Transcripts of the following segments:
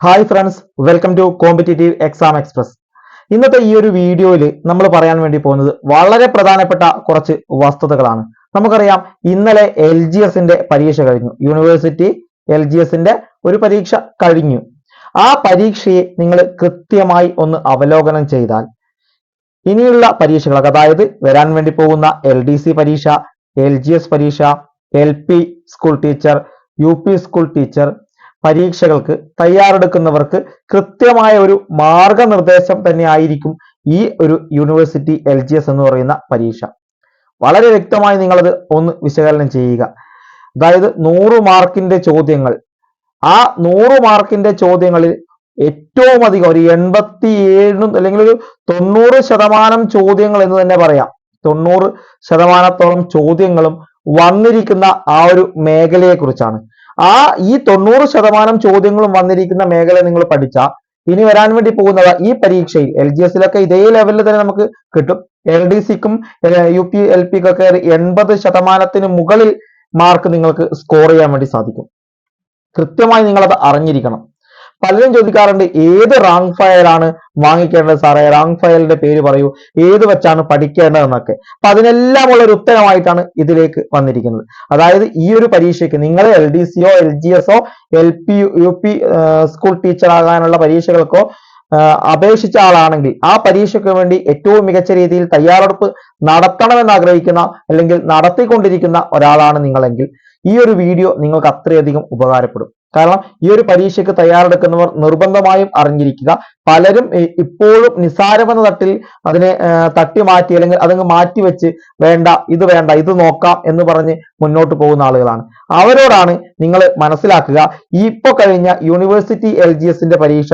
Hi friends welcome to competitive exam express ഇന്നത്തെ ഈ ഒരു വീഡിയോയിൽ നമ്മൾ പറയാൻ വേണ്ടി പോകുന്നത് വളരെ പ്രധാനപ്പെട്ട കുറച്ച് വസ്തുതകളാണ്. നമുക്കറിയാം ഇന്നലെ എൽ ജി എസിന്റെ പരീക്ഷ കഴിഞ്ഞു. യൂണിവേഴ്സിറ്റി എൽ ജി എസിന്റെ ഒരു പരീക്ഷ കഴിഞ്ഞു. ആ പരീക്ഷയെ നിങ്ങൾ കൃത്യമായി ഒന്ന് അവലോകനം ചെയ്താൽ ഇനിയുള്ള പരീക്ഷകളൊക്കെ അതായത് വരാൻ വേണ്ടി പോകുന്ന എൽ ഡി സി പരീക്ഷ എൽ ജി എസ് പരീക്ഷ L P school teacher U P school teacher പരീക്ഷകൾക്ക് തയ്യാറെടുക്കുന്നവർക്ക് കൃത്യമായ ഒരു മാർഗനിർദ്ദേശം തന്നെ ആയിരിക്കും ഈ ഒരു യൂണിവേഴ്സിറ്റി എൽ ജി എസ് എന്ന് പറയുന്ന പരീക്ഷ. വളരെ വ്യക്തമായി നിങ്ങളത് ഒന്ന് വിശകലനം ചെയ്യുക. അതായത് നൂറ് മാർക്കിന്റെ ചോദ്യങ്ങൾ. ആ നൂറ് മാർക്കിന്റെ ചോദ്യങ്ങളിൽ ഏറ്റവും അധികം ഒരു എൺപത്തി ഏഴും അല്ലെങ്കിൽ ഒരു തൊണ്ണൂറ് ശതമാനം ചോദ്യങ്ങൾ എന്ന് തന്നെ പറയാം. തൊണ്ണൂറ് ശതമാനത്തോളം ചോദ്യങ്ങളും വന്നിരിക്കുന്ന ആ ഒരു മേഖലയെ കുറിച്ചാണ് ആ ഈ തൊണ്ണൂറ് ശതമാനം ചോദ്യങ്ങളും വന്നിരിക്കുന്ന മേഖല നിങ്ങൾ പഠിച്ചാൽ ഇനി വരാൻ വേണ്ടി പോകുന്നത് ഈ പരീക്ഷയിൽ എൽ ജി എസിലൊക്കെ ഇതേ ലെവലിൽ തന്നെ നമുക്ക് കിട്ടും. എൽ ഡി സിക്കും യു പി എൽ പിക്കൊക്കെ എൺപത് ശതമാനത്തിന് മുകളിൽ മാർക്ക് നിങ്ങൾക്ക് സ്കോർ ചെയ്യാൻ വേണ്ടി സാധിക്കും. കൃത്യമായി നിങ്ങളത് അറിഞ്ഞിരിക്കണം. പലരും ചോദിക്കാറുണ്ട് ഏത് റാങ്ക് ഫയലാണ് വാങ്ങിക്കേണ്ടത് സാറേ? റാങ്ക് ഫയലിന്റെ പേര് പറയൂ. ഏത് വെച്ചാണ് പഠിക്കേണ്ടതെന്നൊക്കെ. അപ്പൊ അതിനെല്ലാം ഉള്ള ഒരു ഉത്തരമായിട്ടാണ് ഇതിലേക്ക് വന്നിരിക്കുന്നത്. അതായത് ഈ ഒരു പരീക്ഷയ്ക്ക് നിങ്ങൾ എൽ ഡി സിയോ L G എസോ L P U P school teacher ആകാനുള്ള പരീക്ഷകൾക്കോ അപേക്ഷിച്ച ആളാണെങ്കിൽ ആ പരീക്ഷയ്ക്ക് വേണ്ടി ഏറ്റവും മികച്ച രീതിയിൽ തയ്യാറെടുപ്പ് നടത്തണമെന്ന് ആഗ്രഹിക്കുന്ന അല്ലെങ്കിൽ നടത്തിക്കൊണ്ടിരിക്കുന്ന ഒരാളാണ് നിങ്ങളെങ്കിൽ ഈ ഒരു വീഡിയോ നിങ്ങൾക്ക് അത്രയധികം ഉപകാരപ്പെടും. കാരണം ഈ ഒരു പരീക്ഷയ്ക്ക് തയ്യാറെടുക്കുന്നവർ നിർബന്ധമായും അറിഞ്ഞിരിക്കുക. പലരും ഇപ്പോഴും നിസാരമെന്ന തട്ടിൽ അതിനെ തട്ടി മാറ്റി അല്ലെങ്കിൽ അതങ്ങ് മാറ്റി വെച്ച് വേണ്ട ഇത് വേണ്ട ഇത് നോക്കാം എന്ന് പറഞ്ഞ് മുന്നോട്ട് പോകുന്ന ആളുകളാണ്. അവരോടാണ് നിങ്ങൾ മനസ്സിലാക്കുക ഈ ഇപ്പൊ കഴിഞ്ഞ യൂണിവേഴ്സിറ്റി എൽ ജി എസിന്റെ പരീക്ഷ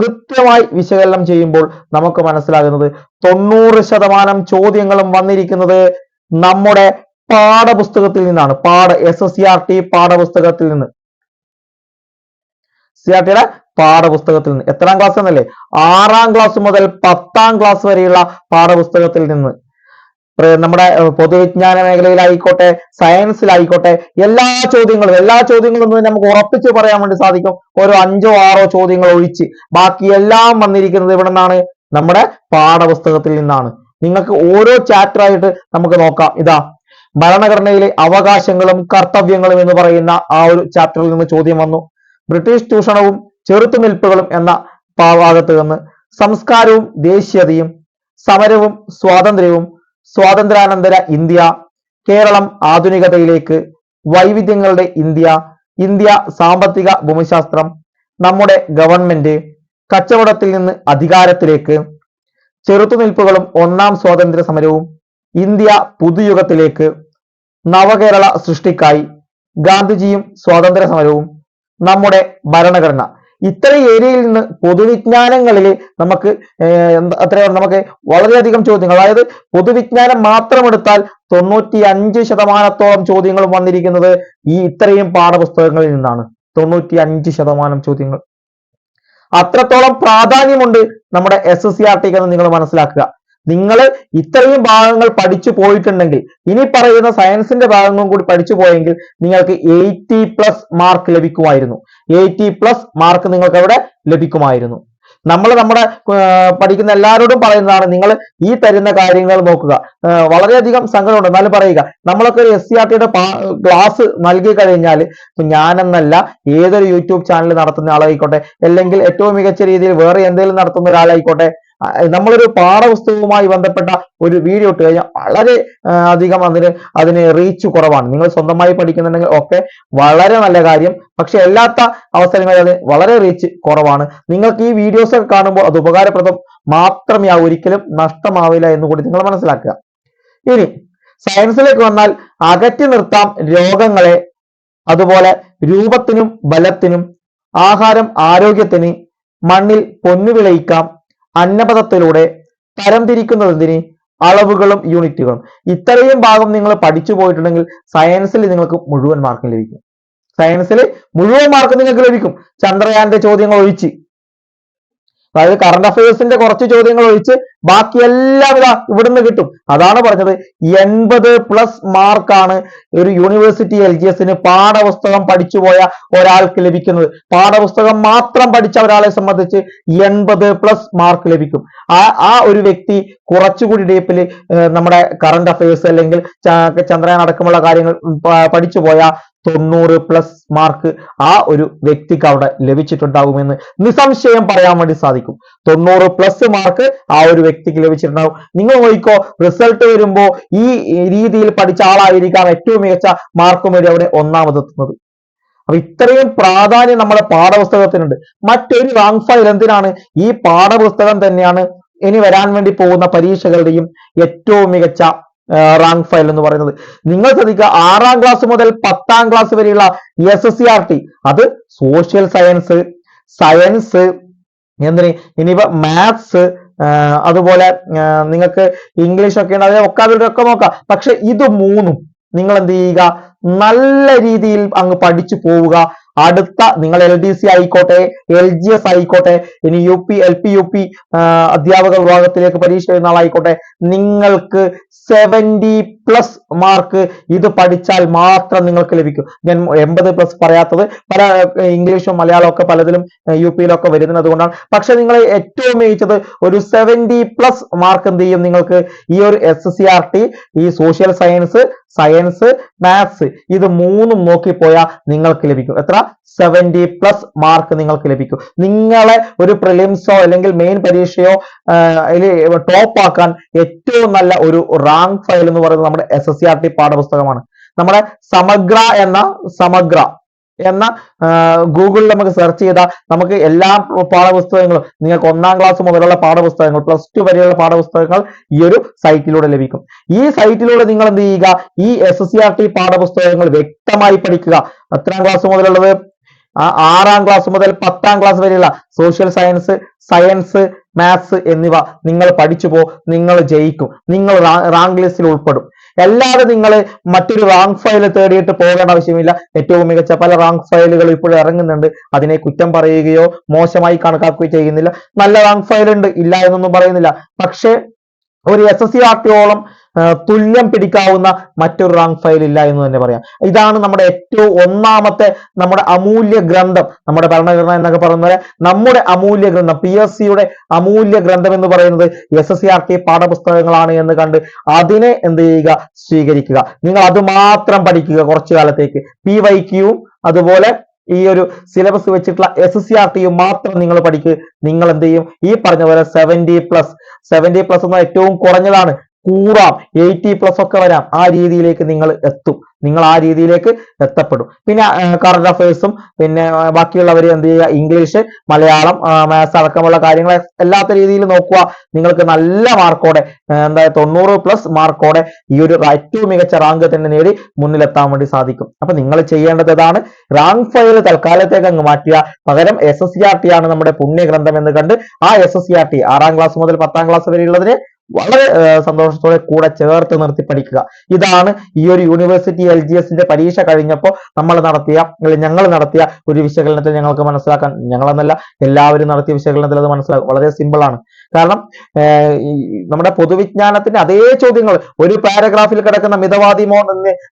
കൃത്യമായി വിശകലനം ചെയ്യുമ്പോൾ നമുക്ക് മനസ്സിലാകുന്നത് തൊണ്ണൂറ് ശതമാനം ചോദ്യങ്ങളും വന്നിരിക്കുന്നത് നമ്മുടെ പാഠപുസ്തകത്തിൽ നിന്നാണ്. പാഠ S S C R T പാഠപുസ്തകത്തിൽ നിന്ന്. സി ആർ ടിയുടെ പാഠപുസ്തകത്തിൽ നിന്ന്. എത്രാം ക്ലാസ് എന്നല്ലേ? ആറാം ക്ലാസ് മുതൽ പത്താം ക്ലാസ് വരെയുള്ള പാഠപുസ്തകത്തിൽ നിന്ന്. നമ്മുടെ പൊതുവിജ്ഞാന മേഖലയിലായിക്കോട്ടെ സയൻസിലായിക്കോട്ടെ എല്ലാ ചോദ്യങ്ങളും എല്ലാ ചോദ്യങ്ങളും നമുക്ക് ഉറപ്പിച്ച് പറയാൻ വേണ്ടി സാധിക്കും. ഓരോ അഞ്ചോ ആറോ ചോദ്യങ്ങൾ ഒഴിച്ച് ബാക്കി എല്ലാം വന്നിരിക്കുന്നത് ഇവിടെ നിന്നാണ്? നമ്മുടെ പാഠപുസ്തകത്തിൽ നിന്നാണ്. നിങ്ങൾക്ക് ഓരോ ചാപ്റ്റർ ആയിട്ട് നമുക്ക് നോക്കാം. ഇതാ ഭരണഘടനയിലെ അവകാശങ്ങളും കർത്തവ്യങ്ങളും എന്ന് പറയുന്ന ആ ഒരു ചാപ്റ്ററിൽ നിന്ന് ചോദ്യം വന്നു. ബ്രിട്ടീഷ് ചൂഷണവും ചെറുത്തുനിൽപ്പുകളും എന്ന ഭാഗത്ത് നിന്ന് സംസ്കാരവും ദേശീയതയും സമരവും സ്വാതന്ത്ര്യവും സ്വാതന്ത്ര്യാനന്തര ഇന്ത്യ കേരളം ആധുനികതയിലേക്ക് വൈവിധ്യങ്ങളുടെ ഇന്ത്യ ഇന്ത്യ സാമ്പത്തിക ഭൂമിശാസ്ത്രം നമ്മുടെ ഗവൺമെന്റ് കച്ചവടത്തിൽ നിന്ന് അധികാരത്തിലേക്ക് ചെറുത്തുനിൽപ്പുകളും ഒന്നാം സ്വാതന്ത്ര്യ സമരവും ഇന്ത്യ പുതുയുഗത്തിലേക്ക് നവകേരള സൃഷ്ടിക്കായി ഗാന്ധിജിയും സ്വാതന്ത്ര്യ സമരവും നമ്മുടെ ഭരണഘടന. ഇത്തരം ഏരിയയിൽ നിന്ന് പൊതുവിജ്ഞാനങ്ങളിൽ നമുക്ക് അത്രയോ നമുക്ക് വളരെയധികം ചോദ്യങ്ങൾ. അതായത് പൊതുവിജ്ഞാനം മാത്രമെടുത്താൽ തൊണ്ണൂറ്റി അഞ്ച് ശതമാനത്തോളം ചോദ്യങ്ങളും വന്നിരിക്കുന്നത് ഈ ഇത്രയും പാഠപുസ്തകങ്ങളിൽ നിന്നാണ്. തൊണ്ണൂറ്റി അഞ്ച് ശതമാനം ചോദ്യങ്ങൾ. അത്രത്തോളം പ്രാധാന്യമുണ്ട് നമ്മുടെ എസ് എസ് സി ആർ ടിക്ക് എന്ന് നിങ്ങൾ മനസ്സിലാക്കുക. നിങ്ങൾ ഇത്രയും ഭാഗങ്ങൾ പഠിച്ചു പോയിട്ടുണ്ടെങ്കിൽ ഇനി പറയുന്ന സയൻസിന്റെ ഭാഗങ്ങളും കൂടി പഠിച്ചു പോയെങ്കിൽ നിങ്ങൾക്ക് എയ്റ്റി പ്ലസ് മാർക്ക് ലഭിക്കുമായിരുന്നു. എയ്റ്റി പ്ലസ് മാർക്ക് നിങ്ങൾക്ക് അവിടെ ലഭിക്കുമായിരുന്നു. നമ്മൾ നമ്മുടെ പഠിക്കുന്ന എല്ലാവരോടും പറയുന്നതാണ് നിങ്ങൾ ഈ തരുന്ന കാര്യങ്ങൾ നോക്കുക. വളരെയധികം സങ്കടമുണ്ട്. എന്നാലും പറയുക നമ്മളൊക്കെ ഒരു എസ് സി ആർ ടിയുടെ ക്ലാസ് നൽകി കഴിഞ്ഞാൽ ഞാനെന്നല്ല ഏതൊരു യൂട്യൂബ് ചാനൽ നടത്തുന്ന ആളായിക്കോട്ടെ അല്ലെങ്കിൽ ഏറ്റവും മികച്ച രീതിയിൽ വേറെ എന്തെങ്കിലും നടത്തുന്ന ഒരാളായിക്കോട്ടെ നമ്മളൊരു പാഠപുസ്തകവുമായി ബന്ധപ്പെട്ട ഒരു വീഡിയോ ഇട്ട് കഴിഞ്ഞാൽ വളരെ അധികം അതിന് അതിന് റീച്ച് കുറവാണ്. നിങ്ങൾ സ്വന്തമായി പഠിക്കുന്നുണ്ടെങ്കിൽ ഒക്കെ വളരെ നല്ല കാര്യം. പക്ഷെ അല്ലാത്ത അവസരങ്ങളിൽ അത് വളരെ റീച്ച് കുറവാണ്. നിങ്ങൾക്ക് ഈ വീഡിയോസ് ഒക്കെ കാണുമ്പോൾ അത് ഉപകാരപ്രദം മാത്രമേ ആ ഒരിക്കലും നഷ്ടമാവില്ല എന്ന് കൂടി നിങ്ങൾ മനസ്സിലാക്കുക. ഇനി സയൻസിലേക്ക് വന്നാൽ അകറ്റി നിർത്താം രോഗങ്ങളെ. അതുപോലെ രൂപത്തിനും ബലത്തിനും ആഹാരം ആരോഗ്യത്തിന് മണ്ണിൽ പൊന്നു വിളയിക്കാം അന്നപഥത്തിലൂടെ തരംതിരിക്കുന്നതിന് അളവുകളും യൂണിറ്റുകളും. ഇത്രയും ഭാഗം നിങ്ങൾ പഠിച്ചു പോയിട്ടുണ്ടെങ്കിൽ സയൻസിൽ നിങ്ങൾക്ക് മുഴുവൻ മാർക്കും ലഭിക്കും. സയൻസിൽ മുഴുവൻ മാർക്കും നിങ്ങൾക്ക് ലഭിക്കും. ചന്ദ്രയാന്റെ ചോദ്യങ്ങൾ ഒഴിച്ച്. അതായത് കറണ്ട് അഫയേഴ്സിന്റെ കുറച്ച് ചോദ്യങ്ങൾ ഒഴിച്ച് ബാക്കി എല്ലാം ഇതാ ഇവിടുന്ന് കിട്ടും. അതാണ് പറഞ്ഞത് എൺപത് പ്ലസ് മാർക്കാണ് ഒരു യൂണിവേഴ്സിറ്റി എൽ ജി എസിന് പാഠപുസ്തകം പഠിച്ചു പോയ ഒരാൾക്ക് ലഭിക്കുന്നത്. പാഠപുസ്തകം മാത്രം പഠിച്ച ഒരാളെ സംബന്ധിച്ച് എൺപത് പ്ലസ് മാർക്ക് ലഭിക്കും. ആ ആ ഒരു വ്യക്തി കുറച്ചുകൂടി ഡീപ്പിൽ നമ്മുടെ കറണ്ട് അഫയേഴ്സ് അല്ലെങ്കിൽ ചന്ദ്രയാൻ അടക്കമുള്ള കാര്യങ്ങൾ പഠിച്ചു പോയ തൊണ്ണൂറ് പ്ലസ് മാർക്ക് ആ ഒരു വ്യക്തിക്ക് അവിടെ ലഭിച്ചിട്ടുണ്ടാകുമെന്ന് നിസ്സംശയം പറയാൻ വേണ്ടി സാധിക്കും. തൊണ്ണൂറ് പ്ലസ് മാർക്ക് ആ ഒരു വ്യക്തിക്ക് ലഭിച്ചിട്ടുണ്ടാകും. നിങ്ങൾ നോക്കിക്കോ റിസൾട്ട് വരുമ്പോ ഈ രീതിയിൽ പഠിച്ച ആളായിരിക്കാം ഏറ്റവും മികച്ച മാർക്കും വേണ്ടി അവിടെ ഒന്നാമതെത്തുന്നത് അപ്പൊ ഇത്രയും പ്രാധാന്യം നമ്മുടെ പാഠപുസ്തകത്തിനുണ്ട്. മറ്റൊരു റാങ്ക് ഫയൽ എന്തിനാണ്? ഈ പാഠപുസ്തകം തന്നെയാണ് ഇനി വരാൻ വേണ്ടി പോകുന്ന പരീക്ഷകളുടെയും ഏറ്റവും മികച്ച റാങ്ക് ഫയൽ എന്ന് പറയുന്നത്. നിങ്ങൾ ശ്രദ്ധിക്കുക ആറാം ക്ലാസ് മുതൽ പത്താം ക്ലാസ് വരെയുള്ള S S C R T അത് സോഷ്യൽ സയൻസ് സയൻസ് എന്തിന്? ഇനിയിപ്പോ മാത്സ് അതുപോലെ നിങ്ങൾക്ക് ഇംഗ്ലീഷ് ഒക്കെ ഉണ്ട് അതിനെ ഒക്കെ ഒക്കെ നോക്കാം. പക്ഷെ ഇത് മൂന്നും നിങ്ങൾ എന്ത് ചെയ്യുക? നല്ല രീതിയിൽ അങ്ങ് പഠിച്ചു പോവുക. അടുത്ത നിങ്ങൾ എൽ ഡി സി ആയിക്കോട്ടെ എൽ ജി എസ് ആയിക്കോട്ടെ ഇനി U P L P U P അധ്യാപക വിഭാഗത്തിലേക്ക് പരീക്ഷ എഴുതുന്ന ആളായിക്കോട്ടെ നിങ്ങൾക്ക് സെവന്റി പ്ലസ് മാർക്ക് ഇത് പഠിച്ചാൽ മാത്രം നിങ്ങൾക്ക് ലഭിക്കും. ഞാൻ എൺപത് പ്ലസ് പറയാത്തത് പല ഇംഗ്ലീഷും മലയാളവും ഒക്കെ പലതിലും യു പിയിലൊക്കെ വരുന്നത് അതുകൊണ്ടാണ് പക്ഷെ നിങ്ങൾ ഏറ്റവും മികച്ചത് ഒരു സെവന്റി പ്ലസ് മാർക്ക് എന്ത് ചെയ്യും നിങ്ങൾക്ക്? ഈ ഒരു എസ് സി ആർ ടി ഈ സോഷ്യൽ സയൻസ് സയൻസ് മാത്സ് ഇത് മൂന്നും നോക്കി നോക്കിപ്പോയാൽ നിങ്ങൾക്ക് ലഭിക്കും. എത്ര? സെവന്റി പ്ലസ് മാർക്ക് നിങ്ങൾക്ക് ലഭിക്കും. നിങ്ങളെ ഒരു പ്രിലിംസോ അല്ലെങ്കിൽ മെയിൻ പരീക്ഷയോ ടോപ്പ് ആക്കാൻ ഏറ്റവും നല്ല ഒരു റാങ്ക് ഫയൽ എന്ന് പറയുന്നത് നമ്മുടെ S S C R T പാഠപുസ്തകമാണ്. നമ്മുടെ സമഗ്ര എന്ന സമഗ്ര എന്ന ഗൂഗിളിൽ നമുക്ക് സെർച്ച് ചെയ്താൽ നമുക്ക് എല്ലാ പാഠപുസ്തകങ്ങളും നിങ്ങൾക്ക് ഒന്നാം ക്ലാസ് മുതലുള്ള പാഠപുസ്തകങ്ങൾ പ്ലസ് ടു വരെയുള്ള പാഠപുസ്തകങ്ങൾ ഈ ഒരു സൈറ്റിലൂടെ ലഭിക്കും. ഈ സൈറ്റിലൂടെ നിങ്ങൾ എന്ത് ചെയ്യുക? ഈ S S C R T പാഠപുസ്തകങ്ങൾ വ്യക്തമായി പഠിക്കുക. എത്രാം ക്ലാസ് മുതലുള്ളത് ആ ആറാം ക്ലാസ് മുതൽ പത്താം ക്ലാസ് വരെയുള്ള സോഷ്യൽ സയൻസ് സയൻസ് മാത്സ് എന്നിവ നിങ്ങൾ പഠിച്ചു പോ നിങ്ങൾ ജയിക്കും. നിങ്ങൾ റാങ്ക് ലിസ്റ്റിൽ ഉൾപ്പെടും. അല്ലാതെ നിങ്ങൾ മറ്റൊരു റാങ്ക് ഫയൽ തേടിയിട്ട് പോകേണ്ട ആവശ്യമില്ല. ഏറ്റവും മികച്ച പല റാങ്ക് ഫയലുകൾ ഇപ്പോൾ ഇറങ്ങുന്നുണ്ട്. അതിനെ കുറ്റം പറയുകയോ മോശമായി കണക്കാക്കുകയോ ചെയ്യുന്നില്ല. നല്ല റാങ്ക് ഫയൽ ഉണ്ട്. ഇല്ല എന്നൊന്നും പറയുന്നില്ല. പക്ഷേ ഒരു എസ് എസ് സി ടിയോളം തുല്യം പിടിക്കാവുന്ന മറ്റൊരു റാങ്ക് ഫയൽ ഇല്ല എന്ന് തന്നെ പറയാം. ഇതാണ് നമ്മുടെ ഏറ്റവും ഒന്നാമത്തെ നമ്മുടെ അമൂല്യ ഗ്രന്ഥം. നമ്മുടെ ഭരണഘടന എന്നൊക്കെ പറയുന്നത് നമ്മുടെ അമൂല്യ ഗ്രന്ഥം പി എസ് സിയുടെ അമൂല്യ ഗ്രന്ഥം എന്ന് പറയുന്നത് S S C R T പാഠപുസ്തകങ്ങളാണ് എന്ന് കണ്ട് അതിനെ എന്ത് ചെയ്യുക? സ്വീകരിക്കുക. നിങ്ങൾ അത് മാത്രം പഠിക്കുക കുറച്ചു കാലത്തേക്ക്. പി വൈ ക്യൂവും അതുപോലെ ഈ ഒരു സിലബസ് വെച്ചിട്ടുള്ള എസ് സി ആർ ടിയും മാത്രം നിങ്ങൾ പഠിക്കുക നിങ്ങൾ എന്ത് ചെയ്യും? ഈ പറഞ്ഞ പോലെ സെവന്റി പ്ലസ് സെവന്റി പ്ലസ് എന്ന ഏറ്റവും കുറഞ്ഞതാണ്. കൂറാം. എയ്റ്റി പ്ലസ് ഒക്കെ വരാം. ആ രീതിയിലേക്ക് നിങ്ങൾ എത്തും. നിങ്ങൾ ആ രീതിയിലേക്ക് എത്തപ്പെടും. പിന്നെ കറണ്ട് അഫയേഴ്സും പിന്നെ ബാക്കിയുള്ളവർ എന്ത് ചെയ്യുക? ഇംഗ്ലീഷ് മലയാളം മാത്സ് അടക്കമുള്ള കാര്യങ്ങൾ എല്ലാത്ത രീതിയിൽ നോക്കുക. നിങ്ങൾക്ക് നല്ല മാർക്കോടെ എന്താ തൊണ്ണൂറ് പ്ലസ് മാർക്കോടെ ഈ ഒരു ഏറ്റവും മികച്ച റാങ്ക് തന്നെ നേടി മുന്നിലെത്താൻ വേണ്ടി സാധിക്കും. അപ്പൊ നിങ്ങൾ ചെയ്യേണ്ടത് ഇതാണ്. റാങ്ക് ഫയൽ തൽക്കാലത്തേക്ക് അങ്ങ് മാറ്റുക. പകരം S S C R T ആണ് നമ്മുടെ പുണ്യഗ്രന്ഥം എന്ന് കണ്ട് ആ S S C R T ആറാം ക്ലാസ് മുതൽ പത്താം ക്ലാസ് വരെയുള്ളതിനെ വളരെ സന്തോഷത്തോടെ കൂടെ ചേർത്ത് നിർത്തി പഠിക്കുക. ഇതാണ് ഈ ഒരു യൂണിവേഴ്സിറ്റി എൽ ജി എസിന്റെ പരീക്ഷ കഴിഞ്ഞപ്പോൾ നമ്മൾ നടത്തിയ അല്ലെങ്കിൽ ഞങ്ങൾ നടത്തിയ ഒരു വിശകലനത്തിൽ ഞങ്ങൾക്ക് മനസ്സിലാക്കാൻ ഞങ്ങളെന്നല്ല എല്ലാവരും നടത്തിയ വിശകലനത്തിൽ അത് മനസ്സിലാക്കും വളരെ സിമ്പിൾ ആണ്. കാരണം നമ്മുടെ പൊതുവിജ്ഞാനത്തിന്റെ അതേ ചോദ്യങ്ങൾ ഒരു പാരഗ്രാഫിൽ കിടക്കുന്ന മിതവാദി മോ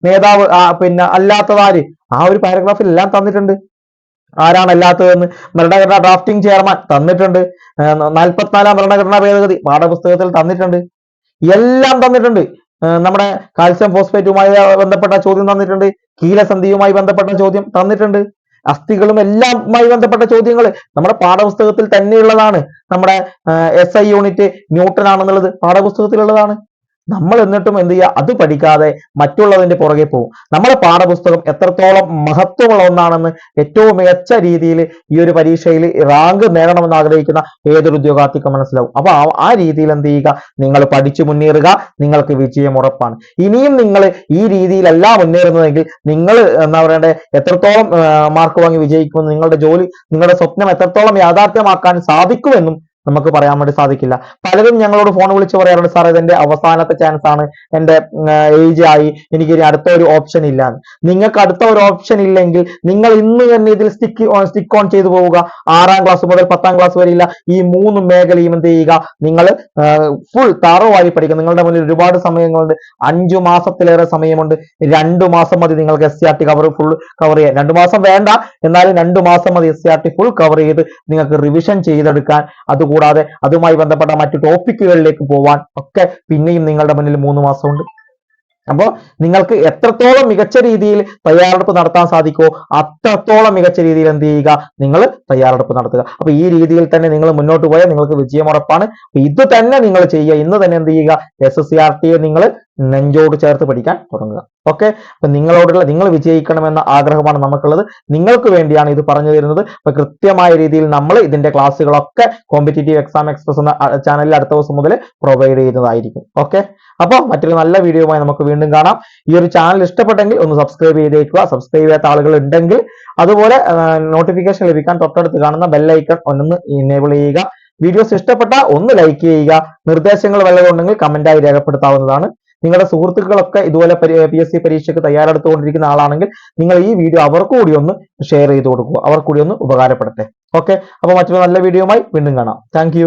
നേതാവ് പിന്നെ അല്ലാത്തതാര് ആ ഒരു പാരഗ്രാഫിൽ എല്ലാം തന്നിട്ടുണ്ട്. ആരാണ് അല്ലാത്തതെന്ന് ഭരണഘടനാ ഡ്രാഫ്റ്റിംഗ് ചെയർമാൻ തന്നിട്ടുണ്ട്. നാൽപ്പത്തിനാലാം ഭരണഘടനാ ഭേദഗതി പാഠപുസ്തകത്തിൽ തന്നിട്ടുണ്ട്. എല്ലാം തന്നിട്ടുണ്ട്. നമ്മുടെ കാൽസ്യം ഫോസ്ഫേറ്റുമായി ബന്ധപ്പെട്ട ചോദ്യം തന്നിട്ടുണ്ട്. കീലസന്ധിയുമായി ബന്ധപ്പെട്ട ചോദ്യം തന്നിട്ടുണ്ട്. അസ്ഥികളും എല്ലാമായി ബന്ധപ്പെട്ട ചോദ്യങ്ങൾ നമ്മുടെ പാഠപുസ്തകത്തിൽ തന്നെയുള്ളതാണ്. നമ്മുടെ എസ് ഐ യൂണിറ്റ് ന്യൂട്ടൺ ആണെന്നുള്ളത് പാഠപുസ്തകത്തിലുള്ളതാണ്. നമ്മൾ എന്നിട്ടും എന്ത് ചെയ്യുക? അത് പഠിക്കാതെ മറ്റുള്ളതിന്റെ പുറകെ പോകും. നമ്മുടെ പാഠപുസ്തകം എത്രത്തോളം മഹത്വമുള്ള ഒന്നാണെന്ന് ഏറ്റവും മികച്ച രീതിയിൽ ഈ ഒരു പരീക്ഷയിൽ റാങ്ക് നേടണമെന്ന് ആഗ്രഹിക്കുന്ന ഏതൊരു ഉദ്യോഗാർത്ഥിക്കും മനസ്സിലാവും. അപ്പൊ ആ- ആ രീതിയിൽ എന്ത് ചെയ്യുക? നിങ്ങൾ പഠിച്ചു മുന്നേറുക. നിങ്ങൾക്ക് വിജയം ഉറപ്പാണ്. ഇനിയും നിങ്ങൾ ഈ രീതിയിലല്ല മുന്നേറുന്നതെങ്കിൽ നിങ്ങൾ എന്താ പറയേണ്ടത് എത്രത്തോളം മാർക്ക് വാങ്ങി വിജയിക്കുമെന്ന് നിങ്ങളുടെ ജോലി നിങ്ങളുടെ സ്വപ്നം എത്രത്തോളം യാഥാർത്ഥ്യമാക്കാൻ സാധിക്കുമെന്നും നമുക്ക് പറയാൻ വേണ്ടി സാധിക്കില്ല. പലരും ഞങ്ങളോട് ഫോൺ വിളിച്ച് പറയാറുണ്ട് സാർ ഇതെന്റെ അവസാനത്തെ ചാൻസ് ആണ്. എന്റെ ഏജ് ആയി. എനിക്ക് ഇനി അടുത്ത ഒരു ഓപ്ഷൻ ഇല്ല. നിങ്ങൾക്ക് അടുത്ത ഒരു ഓപ്ഷൻ ഇല്ലെങ്കിൽ നിങ്ങൾ ഇന്ന് തന്നെ ഇതിൽ സ്റ്റിക്ക് സ്റ്റിക്ക് ഓൺ ചെയ്തു പോവുക. ആറാം ക്ലാസ് മുതൽ പത്താം ക്ലാസ് വരെയുള്ള ഈ മൂന്ന് മേഖലയും എന്ത് ചെയ്യുക? നിങ്ങൾ ഫുൾ താറവായി പഠിക്കുക. നിങ്ങളുടെ മുന്നിൽ ഒരുപാട് സമയങ്ങളുണ്ട്. അഞ്ചു മാസത്തിലേറെ സമയമുണ്ട്. രണ്ടു മാസം മതി നിങ്ങൾക്ക് S C R T cover full cover ചെയ്യാൻ. രണ്ടു മാസം വേണ്ട. എന്നാലും രണ്ടു മാസം മതി S C R T full cover ചെയ്ത് നിങ്ങൾക്ക് റിവിഷൻ ചെയ്തെടുക്കാൻ. അതുകൂടാതെ അതുമായി ബന്ധപ്പെട്ട മറ്റു ടോപ്പിക്കുകളിലേക്ക് പോവാൻ ഒക്കെ പിന്നെയും നിങ്ങളുടെ മുന്നിൽ മൂന്ന് മാസമുണ്ട്. അപ്പോൾ നിങ്ങൾക്ക് എത്രത്തോളം മികച്ച രീതിയിൽ തയ്യാറെടുപ്പ് നടത്താൻ സാധിക്കുമോ അത്രത്തോളം മികച്ച രീതിയിൽ എന്ത് ചെയ്യുക? നിങ്ങൾ തയ്യാറെടുപ്പ് നടത്തുക. അപ്പൊ ഈ രീതിയിൽ തന്നെ നിങ്ങൾ മുന്നോട്ട് പോയാൽ നിങ്ങൾക്ക് വിജയം ഉറപ്പാണ്. ഇത് തന്നെ നിങ്ങൾ ചെയ്യുക. ഇന്ന് തന്നെ എന്ത് ചെയ്യുക? എസ് എസ് സി ആർ ടിയെ നിങ്ങൾ നെഞ്ചോട് ചേർത്ത് പഠിക്കാൻ തുടങ്ങുക. ഓക്കെ അപ്പൊ നിങ്ങളോടുള്ള നിങ്ങൾ വിജയിക്കണമെന്ന ആഗ്രഹമാണ് നമുക്കുള്ളത്. നിങ്ങൾക്ക് വേണ്ടിയാണ് ഇത് പറഞ്ഞു തരുന്നത്. അപ്പൊ കൃത്യമായ രീതിയിൽ നമ്മൾ ഇതിന്റെ ക്ലാസ്സുകളൊക്കെ കോമ്പറ്റേറ്റീവ് എക്സാം എക്സ്പ്രസ് എന്ന ചാനലിൽ അടുത്ത ദിവസം മുതൽ പ്രൊവൈഡ് ചെയ്യുന്നതായിരിക്കും. ഓക്കെ അപ്പോൾ മറ്റൊരു നല്ല വീഡിയോയുമായി നമുക്ക് വീണ്ടും കാണാം. ഈ ഒരു ചാനൽ ഇഷ്ടപ്പെട്ടെങ്കിൽ ഒന്ന് സബ്സ്ക്രൈബ് ചെയ്തേക്കുക. സബ്സ്ക്രൈബ് ചെയ്യാത്ത ആളുകൾ ഉണ്ടെങ്കിൽ അതുപോലെ നോട്ടിഫിക്കേഷൻ ലഭിക്കാൻ തൊട്ടടുത്ത് കാണുന്ന ബെല്ലൈക്കൺ ഒന്ന് എനേബിൾ ചെയ്യുക. വീഡിയോസ് ഇഷ്ടപ്പെട്ട ഒന്ന് ലൈക്ക് ചെയ്യുക. നിർദ്ദേശങ്ങൾ വല്ലതുണ്ടെങ്കിൽ കമന്റായി രേഖപ്പെടുത്താവുന്നതാണ്. നിങ്ങളുടെ സുഹൃത്തുക്കളൊക്കെ ഇതുപോലെ പി എസ് സി പരീക്ഷയ്ക്ക് തയ്യാറെടുത്തുകൊണ്ടിരിക്കുന്ന ആളാണെങ്കിൽ നിങ്ങൾ ഈ വീഡിയോ അവർക്ക് കൂടി ഒന്ന് ഷെയർ ചെയ്ത് കൊടുക്കുക. അവർക്ക് കൂടി ഒന്ന് ഉപകാരപ്പെടട്ടെ ഓക്കെ അപ്പോൾ മറ്റൊരു നല്ല വീഡിയോയുമായി വീണ്ടും കാണാം. താങ്ക്